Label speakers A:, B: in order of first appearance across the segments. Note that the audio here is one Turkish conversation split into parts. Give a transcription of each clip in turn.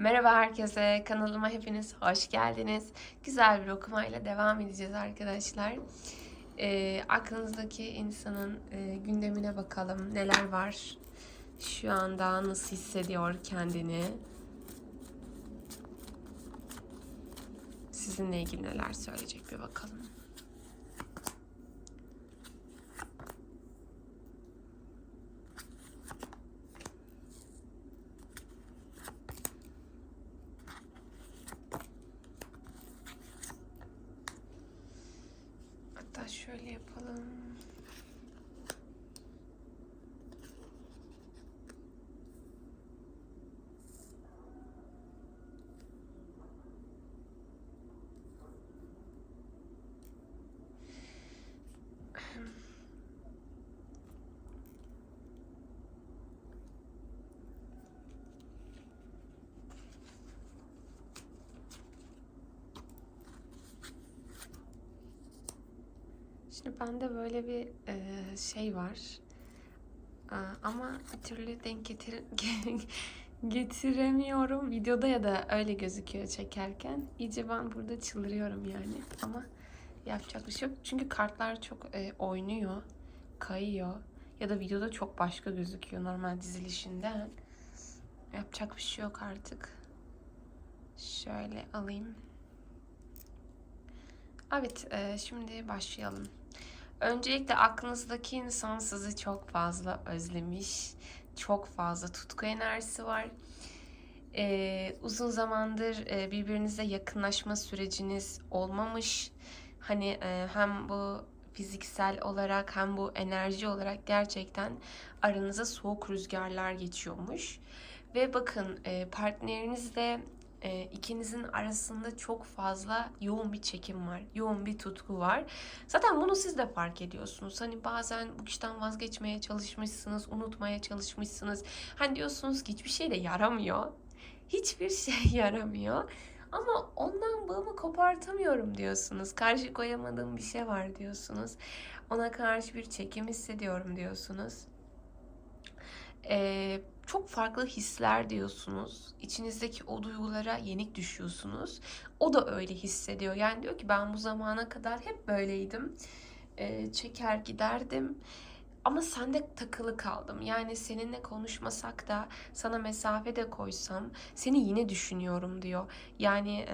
A: Merhaba herkese, kanalıma hepiniz hoş geldiniz. Güzel bir okumayla devam edeceğiz arkadaşlar. Ee, aklınızdaki insanın e, gündemine bakalım. Neler var? Şu anda nasıl hissediyor kendini? Sizinle ilgili neler söyleyecek bir bakalım. Hatta şöyle yapalım. Şimdi bende böyle bir e, şey var. Aa, ama bir türlü denk getir getiremiyorum. Videoda ya da öyle gözüküyor çekerken. İyice ben burada çıldırıyorum yani. Ama yapacak bir şey yok. Çünkü kartlar çok e, oynuyor, kayıyor. Ya da videoda çok başka gözüküyor normal dizilişinden. Yapacak bir şey yok artık. Şöyle alayım. Evet, e, şimdi başlayalım. Öncelikle aklınızdaki insan sizi çok fazla özlemiş. Çok fazla tutku enerjisi var. Ee, uzun zamandır e, birbirinize yakınlaşma süreciniz olmamış. Hani e, hem bu fiziksel olarak hem bu enerji olarak gerçekten aranıza soğuk rüzgarlar geçiyormuş. Ve bakın e, partnerinizle e, ikinizin arasında çok fazla yoğun bir çekim var. Yoğun bir tutku var. Zaten bunu siz de fark ediyorsunuz. Hani bazen bu kişiden vazgeçmeye çalışmışsınız, unutmaya çalışmışsınız. Hani diyorsunuz ki hiçbir şey de yaramıyor. Hiçbir şey yaramıyor. Ama ondan bağımı kopartamıyorum diyorsunuz. Karşı koyamadığım bir şey var diyorsunuz. Ona karşı bir çekim hissediyorum diyorsunuz. Ee, çok farklı hisler diyorsunuz. İçinizdeki o duygulara yenik düşüyorsunuz. O da öyle hissediyor. Yani diyor ki ben bu zamana kadar hep böyleydim. Ee, çeker giderdim. Ama sende takılı kaldım. Yani seninle konuşmasak da sana mesafe de koysam seni yine düşünüyorum diyor. Yani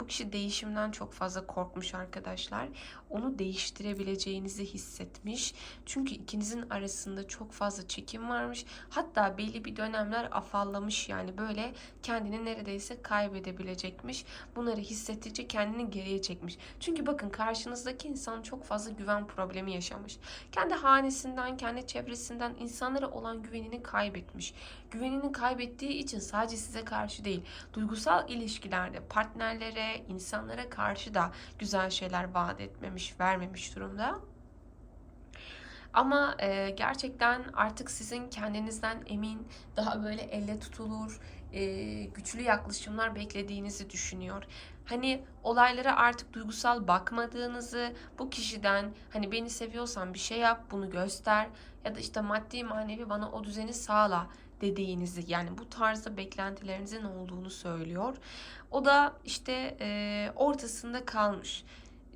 A: bu kişi değişimden çok fazla korkmuş arkadaşlar. Onu değiştirebileceğinizi hissetmiş. Çünkü ikinizin arasında çok fazla çekim varmış. Hatta belli bir dönemler afallamış yani böyle kendini neredeyse kaybedebilecekmiş. Bunları hissettikçe kendini geriye çekmiş. Çünkü bakın karşınızdaki insan çok fazla güven problemi yaşamış. Kendi hanesinden kendi çevresinden insanlara olan güvenini kaybetmiş. Güvenini kaybettiği için sadece size karşı değil, duygusal ilişkilerde partnerlere, insanlara karşı da güzel şeyler vaat etmemiş, vermemiş durumda. Ama e, gerçekten artık sizin kendinizden emin, daha böyle elle tutulur, e, güçlü yaklaşımlar beklediğinizi düşünüyor. Hani olaylara artık duygusal bakmadığınızı, bu kişiden hani beni seviyorsan bir şey yap, bunu göster ya da işte maddi manevi bana o düzeni sağla dediğinizi yani bu tarzda beklentilerinizin olduğunu söylüyor. O da işte e, ortasında kalmış.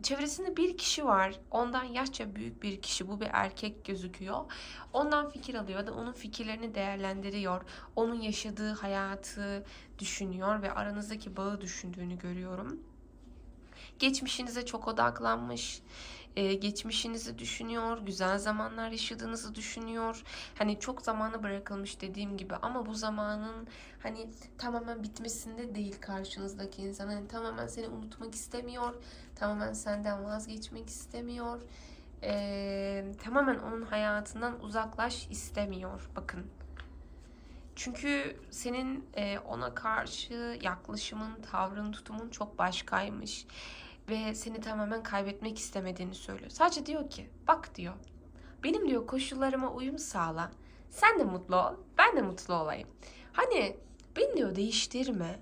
A: Çevresinde bir kişi var. Ondan yaşça büyük bir kişi. Bu bir erkek gözüküyor. Ondan fikir alıyor da onun fikirlerini değerlendiriyor. Onun yaşadığı hayatı düşünüyor ve aranızdaki bağı düşündüğünü görüyorum. Geçmişinize çok odaklanmış e, geçmişinizi düşünüyor, güzel zamanlar yaşadığınızı düşünüyor. Hani çok zamanı bırakılmış dediğim gibi ama bu zamanın hani tamamen bitmesinde değil karşınızdaki insan. Hani tamamen seni unutmak istemiyor, tamamen senden vazgeçmek istemiyor. E, tamamen onun hayatından uzaklaş istemiyor. Bakın. Çünkü senin e, ona karşı yaklaşımın, tavrın, tutumun çok başkaymış ve seni tamamen kaybetmek istemediğini söylüyor. Sadece diyor ki bak diyor benim diyor koşullarıma uyum sağla. Sen de mutlu ol, ben de mutlu olayım. Hani beni diyor değiştirme.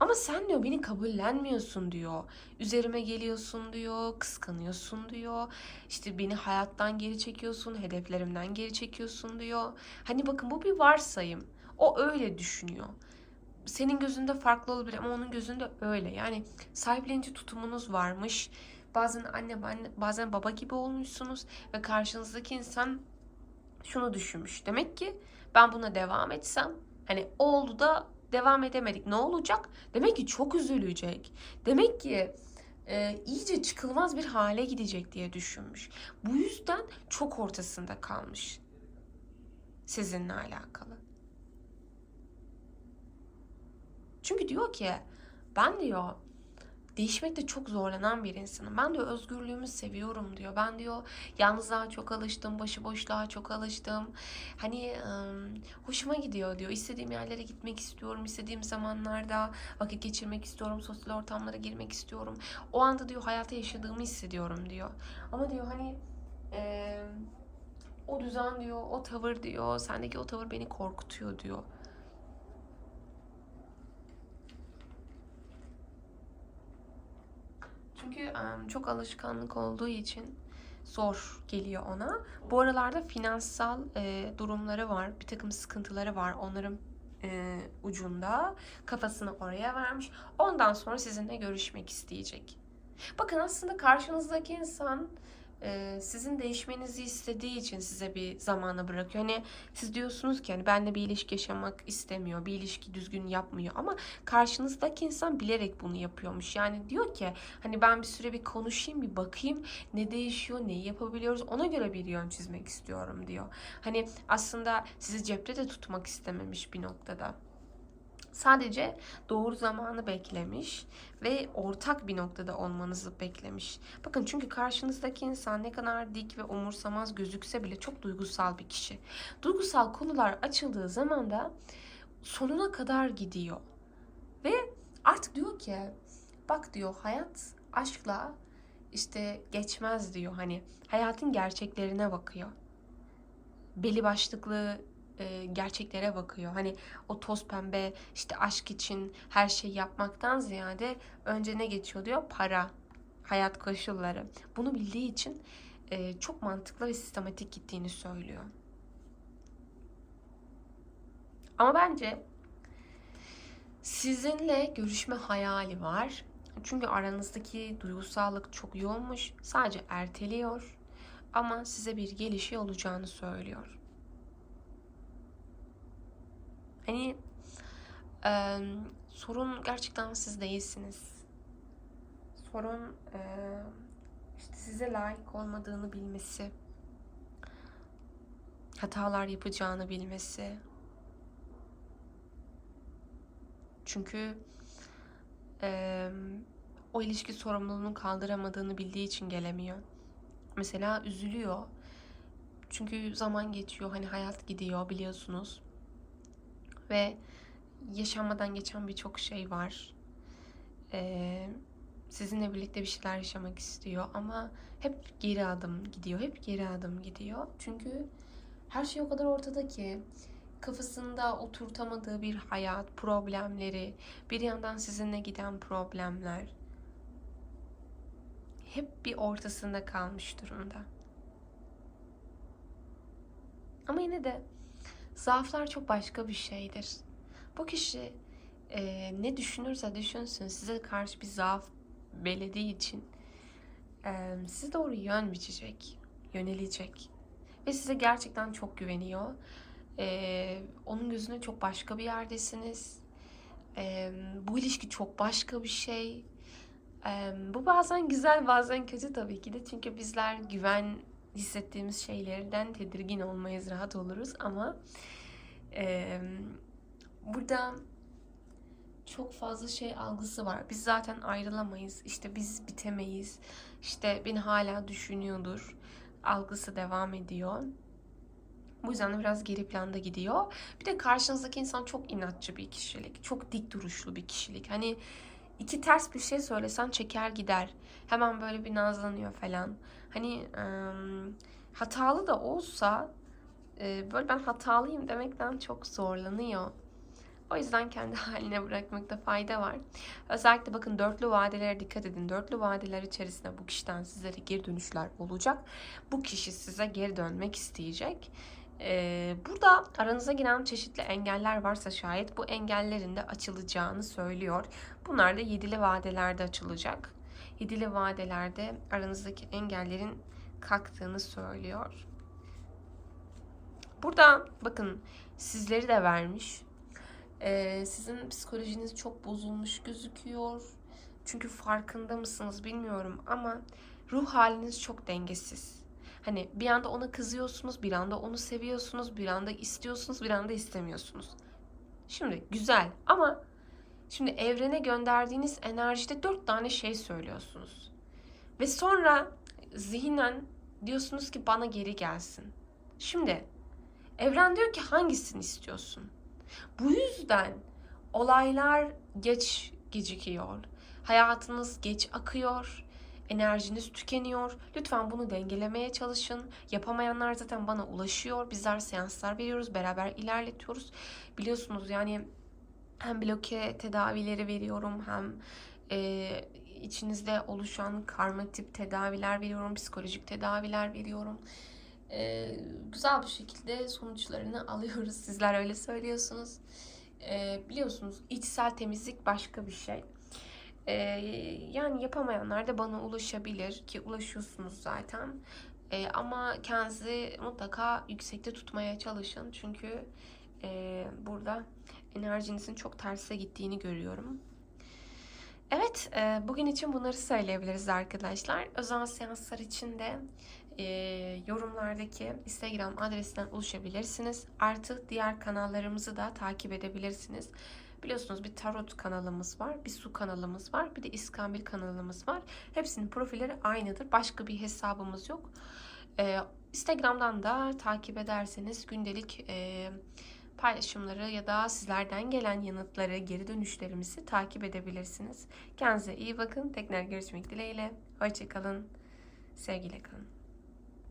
A: Ama sen diyor beni kabullenmiyorsun diyor. Üzerime geliyorsun diyor, kıskanıyorsun diyor. İşte beni hayattan geri çekiyorsun, hedeflerimden geri çekiyorsun diyor. Hani bakın bu bir varsayım. O öyle düşünüyor senin gözünde farklı olabilir ama onun gözünde öyle. Yani sahiplenici tutumunuz varmış. Bazen anne, bazen baba gibi olmuşsunuz ve karşınızdaki insan şunu düşünmüş. Demek ki ben buna devam etsem hani oldu da devam edemedik. Ne olacak? Demek ki çok üzülecek. Demek ki e, iyice çıkılmaz bir hale gidecek diye düşünmüş. Bu yüzden çok ortasında kalmış sizinle alakalı. Çünkü diyor ki ben diyor değişmekte çok zorlanan bir insanım. Ben diyor özgürlüğümü seviyorum diyor. Ben diyor yalnızlığa çok alıştım, başıboşluğa çok alıştım. Hani ım, hoşuma gidiyor diyor. İstediğim yerlere gitmek istiyorum. istediğim zamanlarda vakit geçirmek istiyorum. Sosyal ortamlara girmek istiyorum. O anda diyor hayata yaşadığımı hissediyorum diyor. Ama diyor hani eee, o düzen diyor, o tavır diyor, sendeki o tavır beni korkutuyor diyor. Çünkü çok alışkanlık olduğu için zor geliyor ona. Bu aralarda finansal durumları var, bir takım sıkıntıları var. Onların ucunda kafasını oraya vermiş. Ondan sonra sizinle görüşmek isteyecek. Bakın aslında karşınızdaki insan sizin değişmenizi istediği için size bir zamana bırakıyor. Hani siz diyorsunuz ki hani benimle bir ilişki yaşamak istemiyor, bir ilişki düzgün yapmıyor ama karşınızdaki insan bilerek bunu yapıyormuş. Yani diyor ki hani ben bir süre bir konuşayım, bir bakayım ne değişiyor, neyi yapabiliyoruz ona göre bir yön çizmek istiyorum diyor. Hani aslında sizi cepte de tutmak istememiş bir noktada. Sadece doğru zamanı beklemiş ve ortak bir noktada olmanızı beklemiş. Bakın çünkü karşınızdaki insan ne kadar dik ve umursamaz gözükse bile çok duygusal bir kişi. Duygusal konular açıldığı zaman da sonuna kadar gidiyor. Ve artık diyor ki bak diyor hayat aşkla işte geçmez diyor. Hani hayatın gerçeklerine bakıyor. Belli başlıklı e, gerçeklere bakıyor. Hani o toz pembe işte aşk için her şey yapmaktan ziyade önce ne geçiyor diyor? Para, hayat koşulları. Bunu bildiği için e, çok mantıklı ve sistematik gittiğini söylüyor. Ama bence sizinle görüşme hayali var. Çünkü aranızdaki duygusallık çok yoğunmuş. Sadece erteliyor. Ama size bir gelişi olacağını söylüyor. Hani e, sorun gerçekten siz değilsiniz. Sorun e, işte size layık olmadığını bilmesi, hatalar yapacağını bilmesi. Çünkü e, o ilişki sorumluluğunu kaldıramadığını bildiği için gelemiyor. Mesela üzülüyor. Çünkü zaman geçiyor, hani hayat gidiyor biliyorsunuz ve yaşanmadan geçen birçok şey var. Ee, sizinle birlikte bir şeyler yaşamak istiyor ama hep geri adım gidiyor, hep geri adım gidiyor. Çünkü her şey o kadar ortada ki kafasında oturtamadığı bir hayat, problemleri, bir yandan sizinle giden problemler hep bir ortasında kalmış durumda. Ama yine de Zaaflar çok başka bir şeydir. Bu kişi e, ne düşünürse düşünsün size karşı bir zaaf belediği için e, size doğru yön biçecek, yönelecek. Ve size gerçekten çok güveniyor. E, onun gözünde çok başka bir yerdesiniz. E, bu ilişki çok başka bir şey. E, bu bazen güzel bazen kötü tabii ki de. Çünkü bizler güven hissettiğimiz şeylerden tedirgin olmayız, rahat oluruz ama e, burada çok fazla şey algısı var. Biz zaten ayrılamayız. İşte biz bitemeyiz. İşte beni hala düşünüyordur. Algısı devam ediyor. Bu yüzden de biraz geri planda gidiyor. Bir de karşınızdaki insan çok inatçı bir kişilik. Çok dik duruşlu bir kişilik. Hani iki ters bir şey söylesen çeker gider. Hemen böyle bir nazlanıyor falan. Hani ıı, hatalı da olsa e, böyle ben hatalıyım demekten çok zorlanıyor. O yüzden kendi haline bırakmakta fayda var. Özellikle bakın dörtlü vadelere dikkat edin. Dörtlü vadeler içerisinde bu kişiden sizlere geri dönüşler olacak. Bu kişi size geri dönmek isteyecek. Ee, burada aranıza giren çeşitli engeller varsa şayet bu engellerin de açılacağını söylüyor. Bunlar da yedili vadelerde açılacak. Yedili vadelerde aranızdaki engellerin kalktığını söylüyor. Burada bakın sizleri de vermiş. Ee, sizin psikolojiniz çok bozulmuş gözüküyor. Çünkü farkında mısınız bilmiyorum ama ruh haliniz çok dengesiz. Hani bir anda ona kızıyorsunuz, bir anda onu seviyorsunuz, bir anda istiyorsunuz, bir anda istemiyorsunuz. Şimdi güzel ama şimdi evrene gönderdiğiniz enerjide dört tane şey söylüyorsunuz. Ve sonra zihnen diyorsunuz ki bana geri gelsin. Şimdi evren diyor ki hangisini istiyorsun? Bu yüzden olaylar geç gecikiyor. Hayatınız geç akıyor. Enerjiniz tükeniyor. Lütfen bunu dengelemeye çalışın. Yapamayanlar zaten bana ulaşıyor. Bizler seanslar veriyoruz. Beraber ilerletiyoruz. Biliyorsunuz yani hem bloke tedavileri veriyorum hem e, içinizde oluşan karma tip tedaviler veriyorum. Psikolojik tedaviler veriyorum. E, güzel bir şekilde sonuçlarını alıyoruz. Sizler öyle söylüyorsunuz. E, biliyorsunuz içsel temizlik başka bir şey. Ee, yani yapamayanlar da bana ulaşabilir ki ulaşıyorsunuz zaten. Ee, ama kendinizi mutlaka yüksekte tutmaya çalışın. Çünkü e, burada enerjinizin çok terse gittiğini görüyorum. Evet, e, bugün için bunları söyleyebiliriz arkadaşlar. Özel seanslar için de e, yorumlardaki Instagram adresinden ulaşabilirsiniz. Artı diğer kanallarımızı da takip edebilirsiniz. Biliyorsunuz bir tarot kanalımız var, bir su kanalımız var, bir de iskambil kanalımız var. Hepsinin profilleri aynıdır. Başka bir hesabımız yok. Ee, Instagram'dan da takip ederseniz gündelik e, paylaşımları ya da sizlerden gelen yanıtları, geri dönüşlerimizi takip edebilirsiniz. Kendinize iyi bakın. Tekrar görüşmek dileğiyle. Hoşçakalın. Sevgiyle kalın.